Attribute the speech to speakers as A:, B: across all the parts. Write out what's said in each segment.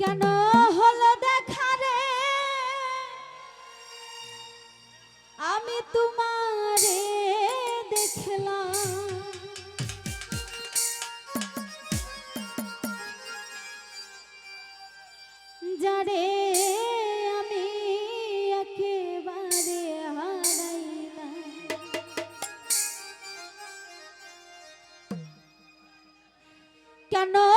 A: কেন হলো দেখা রে? আমি তোমারে দেখলাম। যারে আমি একেবারে কেন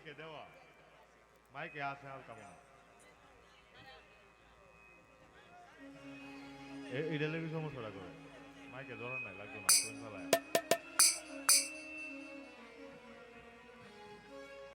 A: মাইকে দেওয়া।
B: মাইকে আছে হালকা মনে এটা লেগে সমস্যাটা করে। মাইকে ধরেন নাই, লাগবে না কোন ফেলায়